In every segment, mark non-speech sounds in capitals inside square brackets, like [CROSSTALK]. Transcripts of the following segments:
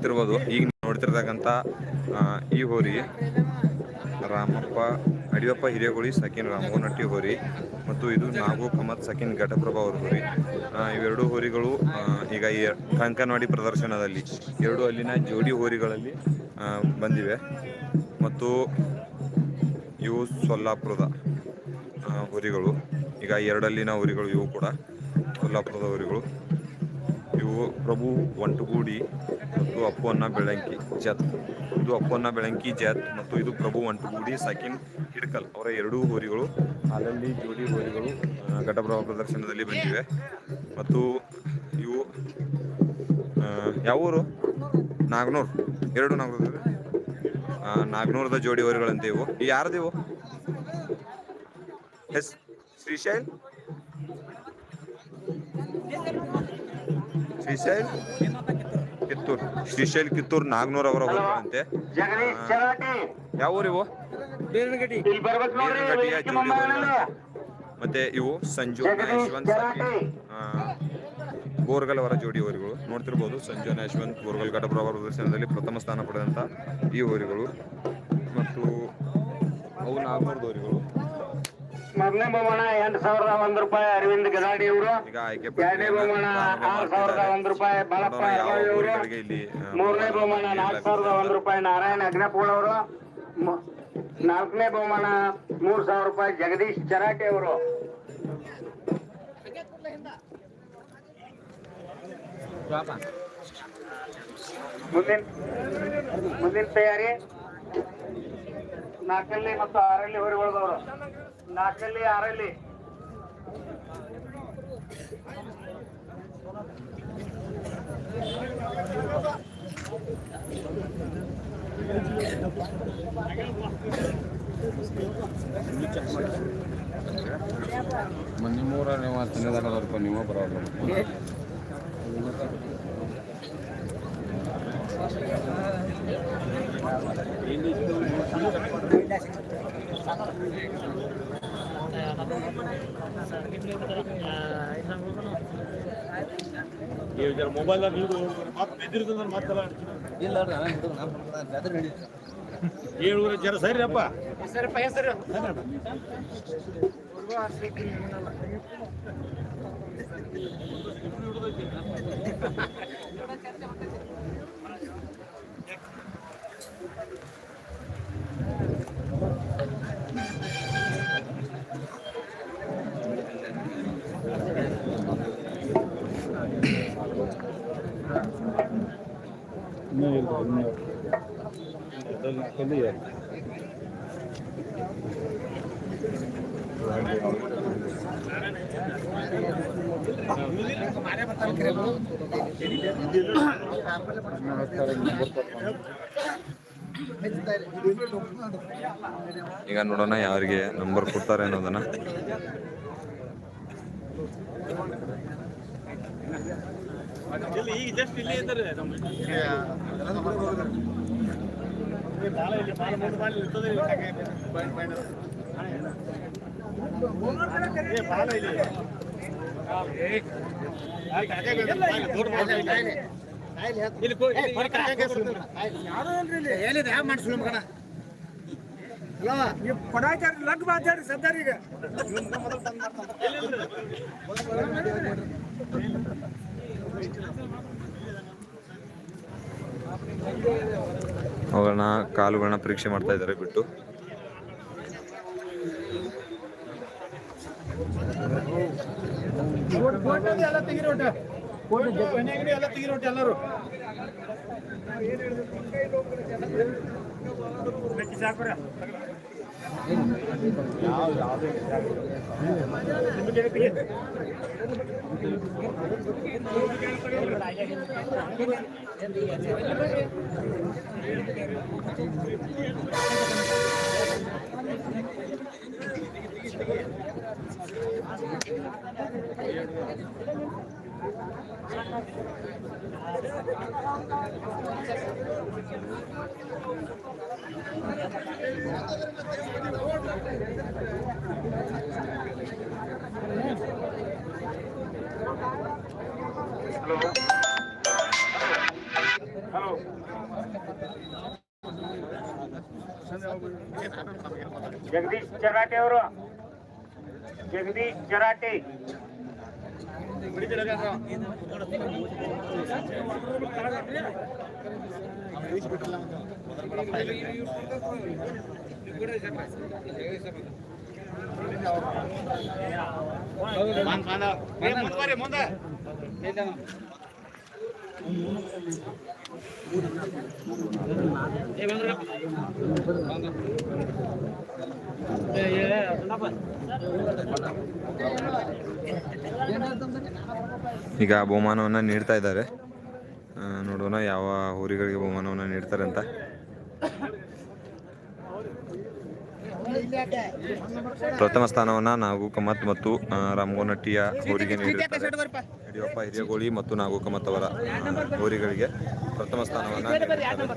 ನೋಡ್ತಿರ್ಬೋದು. ಈಗ ನೋಡ್ತಿರ್ತಕ್ಕಂಥ ಈ ಹೋರಿ ರಾಮಪ್ಪ, ಅಡಿಯಪ್ಪ ಹಿರೇಗುಳಿ ಸಕಿನ್ ರಾಮಗೋನಟ್ಟಿ ಹೋರಿ ಮತ್ತು ಇದು ನಾಗು ಕಮತ್, ಸಕಿನ್, ಘಟಪ್ರಭಾ ಅವ್ರ ಹೋರಿ. ಇವೆರಡು ಹೋರಿಗಳು ಈಗ ಈ ಕಂಕನವಾಡಿ ಪ್ರದರ್ಶನದಲ್ಲಿ ಎರಡು ಅಲ್ಲಿನ ಜೋಡಿ ಹೋರಿಗಳಲ್ಲಿ ಬಂದಿವೆ. ಮತ್ತು ಇವು ಸೊಲ್ಲಾಪುರದ ಹೋರಿಗಳು. ಈಗ ಎರಡಲ್ಲಿನ ಹೋರಿಗಳು ಇವು ಕೂಡ ಸೊಲ್ಲಾಪುರದ ಹೋರಿಗಳು. ಇವು ಪ್ರಭು ಒಂಟುಗೂಡಿ ಮತ್ತು ಅಪ್ಪನ್ನ ಬೆಳಂಕಿ ಜತ್. ಇದು ಅಪ್ಪನ್ನ ಬೆಳಂಕಿ ಜತ್ ಮತ್ತು ಇದು ಪ್ರಭು ಒಂಟುಗೂಡಿ ಸಕಿನ್ ಹಿಡ್ಕಲ್. ಅವರ ಎರಡೂ ಹೋರಿಗಳು ಅಲ್ಲಲ್ಲಿ ಜೋಡಿ ಹೋರಿಗಳು ಘಟಪ್ರಭಾವ ಪ್ರದರ್ಶನದಲ್ಲಿ ಬಂದಿವೆ. ಮತ್ತು ಇವು ಯಾವ ಊರು? ನಾಗ್ನೂರ್. ಎರಡು ನಾಗ್ನೂರ್ ನಾಗ್ನೂರದ ಜೋಡಿ ಹೋರಿಗಳಂತೆ ಇವು. ಯಾರ್ದಿವು ಎಸ್, ಶ್ರೀಶೈಲ್? ಶ್ರೀಶೈಲ್ ಕಿತ್ತೂರ್. ಶ್ರೀಶೈಲ್ ಕಿತ್ತೂರ್ ನಾಗ್ನೂರ್ ಅವರ ಚರಾಟಿ. ಯಾವ ಊರಿವು? ಇಲ್ಲಿ ಬರ್ಬೇಕು ನೋಡ್ರಿ ಗಟ್ಟಿಯ ವೇದಿಕೆ ಜೋಡಿ ಮುಂಭಾಗದಲ್ಲಿ. ಹೋರಿಗಳು. ಮತ್ತೆ ಇವು ಸಂಜು ಯಶವಂತ್. ಬೋರ್ಗಲ್ ಅವರ ಜೋಡಿ ಊರುಗಳು. ನೋಡ್ತಿರ್ಬೋದು ಸಂಜು ಯಶವಂತ್ ಬೋರ್ಗಲ್ ಅವರ ಪ್ರದರ್ಶನದಲ್ಲಿ ಪ್ರಥಮ ಸ್ಥಾನ ಪಡೆದಂತ ಈ ಊರುಗಳು. ಮತ್ತು ಅವು ನಾಲ್ಕುನೂರು ಹೋರಿಗಳು ಮೊದಲನೇ ಬಹುಮಾನ ಎಂಟು ಸಾವಿರದ ಒಂದ್ ರೂಪಾಯಿ ಅರವಿಂದ್ ಗದಾಡಿ ಅವರು ಎರಡನೇ ಬಹುಮಾನ ಆರು ಸಾವಿರದ ಒಂದ್ ರೂಪಾಯಿ ಬಾಳಪ್ಪ ಅವರು ಮೂರನೇ ಬಹುಮಾನ ನಾಲ್ಕು ಸಾವಿರದ ಒಂದ್ ರೂಪಾಯಿ ನಾರಾಯಣ ಅಗ್ನಪೂಳ್ ಅವರು. ನಾಲ್ಕನೇ ಬಹುಮಾನ ಮೂರ್ ಸಾವಿರ ರೂಪಾಯಿ ಜಗದೀಶ್ ಚರಾಟೆ ಅವರು. ಮುಂದಿನ ಮುಂದಿನ ತಯಾರಿ ನಾಲ್ಕಲ್ಲಿ ಮತ್ತು ಆರಲ್ಲಿ ಹೊರಗೊಳ್ದವರು. ನಾಲ್ಕಲ್ಲಿ ಆರಲ್ಲಿ ನಿಮ್ಮೂರ ನೀವು ತಿನ್ನದಾಗದವ್ರಪ್ಪ ನೀವು ಬರೋಲ್ಲ ಮೊಬೈಲ್ ಮತ್ತೆ ಬಿದ್ದಿರ್ತದ ಮತ್ತೆಲ್ಲ ಏಳುವರೆ ಜರ ಸರಿ ಅಪ್ಪ. [LAUGHS] ಈಗ ನೋಡೋಣ ಯಾರಿಗೆ ನಂಬರ್ ಕೊಡ್ತಾರೆ ಅನ್ನೋದನ್ನ. ನೀವು ಕೊಡಾಚಾರ ಲಗ್ ಮಾತಾಡಿ ಸದ್ದಾರೀಗ ಅವುಗಳನ್ನ ಕಾಲುಗಳನ್ನ ಪರೀಕ್ಷೆ ಮಾಡ್ತಾ ಇದ್ದಾರೆ ಬಿಟ್ಟು. ಎಲ್ಲರೂ ಬೆಕ್ಕಿ 嗯好的好的嗯好的 जगदीश जराटे जगदीश जराटे. ಅವರು ಜಗದೀಶ್ ಚರಾಟೆ ಮುಂದೆ ಮುಂದೆ ಈಗ ಬಹುಮಾನವನ್ನು ನೀಡ್ತಾ ಇದ್ದಾರೆ. ನೋಡೋಣ ಯಾವ ಊರಿಗಳಿಗೆ ಬಹುಮಾನವನ್ನು ನೀಡ್ತಾರೆ ಅಂತ. ಪ್ರಥಮ ಸ್ಥಾನವನ್ನ ನಾಗು ಕಮತ್ ಮತ್ತು ರಾಮಗೋನಟ್ಟಿಯ ಊರಿಗೆ ನೀಡಿರುತ್ತಾರೆ ಯಡಿಯೂರಪ್ಪ, ಹಿರಿಯಗೋಳಿ ಮತ್ತು ನಾಗು ಕಮತ್ ಅವರ ಊರಿಗಳಿಗೆ ಪ್ರಥಮ ಸ್ಥಾನವನ್ನ ನೀಡಿರುತ್ತಾರೆ.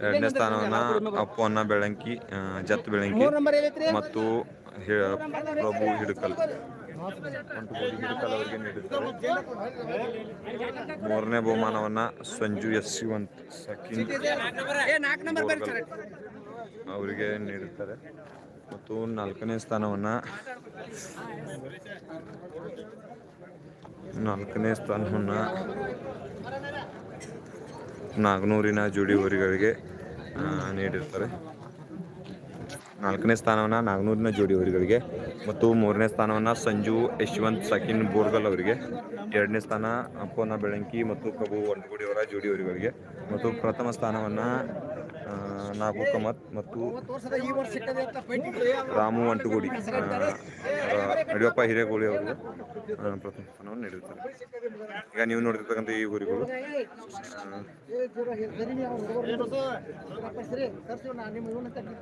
ಎರಡನೇ ಸ್ಥಾನವನ್ನ ಅಪ್ಪು ಅನ್ನ ಬೆಳಂಕಿ ಜತ್ ಬೆಳಂಕಿ ಮತ್ತು ಪ್ರಭು ಹಿಡಕಲ್. ಅವರಿಗೆ ಮೂರನೇ ಬಹುಮಾನವನ್ನ ಸಂಜು ಎಸ್ ಶಿವಂತ್ ಸಕಿನ್ ಅವರಿಗೆ ನೀಡುತ್ತಾರೆ ಮತ್ತು ನಾಲ್ಕನೇ ಸ್ಥಾನವನ್ನ ನಾಲ್ಕನೇ ಸ್ಥಾನವನ್ನ ನಾಗನೂರಿನ ಜೋಡಿ ಊರಿಗಳಿಗೆ ಆ, ನೀಡಿರ್ತಾರೆ. ನಾಲ್ಕನೇ ಸ್ಥಾನವನ್ನು ನಾಗನೂರಿನ ಜೋಡಿ ಮತ್ತು ಮೂರನೇ ಸ್ಥಾನವನ್ನು ಸಂಜು ಯಶವಂತ್ ಸಕಿನ್ ಬೋರ್ಗಲ್ ಅವರಿಗೆ ಎರಡನೇ ಸ್ಥಾನ ಅಪ್ಪನ ಬೆಳಂಕಿ ಮತ್ತು ಕಬು ಒಂಟಗುಡಿ ಅವರ ಜೋಡಿ ಮತ್ತು ಪ್ರಥಮ ಸ್ಥಾನವನ್ನು ನಾಗು ಕಮತ್ ಮತ್ತು ರಾಮು ಅಂಟುಗುಡಿ ಯಡಿಯೂರಪ್ಪ ಹಿರೇಗೋಳಿ ಅವರು ಪ್ರಥಮ ಸ್ಥಾನವನ್ನು ನೀಡಿರ್ತಾರೆ ಈಗ ನೀವು ನೋಡಿರ್ತಕ್ಕಂಥ ಈ ಊರಿಗಳು ಇವನ್ನ ತಗ್ಗಿ.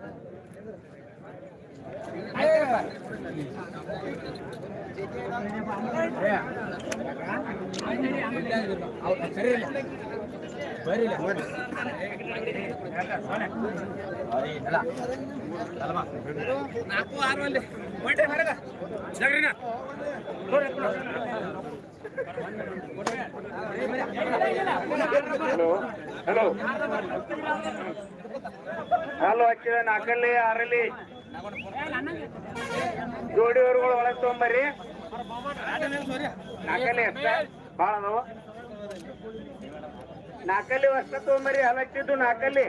ನಾಲ್ಕು ಆರು ಅಲ್ಲಿ. ಹೊಂಟೆ ಹೊರಗ. ಜಗರಿನ. ಹಲೋ ಹಲೋ ಹಲೋ ಹಚ್ಚಿದ ನಾಲ್ಕಲ್ಲಿ ಆರಲ್ಲಿ. ಜೋಡಿಯವರುಗಳು ಒಳಗೆ ತೊಗೊಂಬರ್ರಿ. ನಾಲ್ಕಲ್ಲಿ ಎಷ್ಟ ಭಾಳ ಅದಾವ. ನಾಲ್ಕಲ್ಲಿ ವರ್ಷ ತೊಗೊಂಬರಿ ಹಲಚ್ಚಿದ್ದು ನಾಲ್ಕಲ್ಲಿ.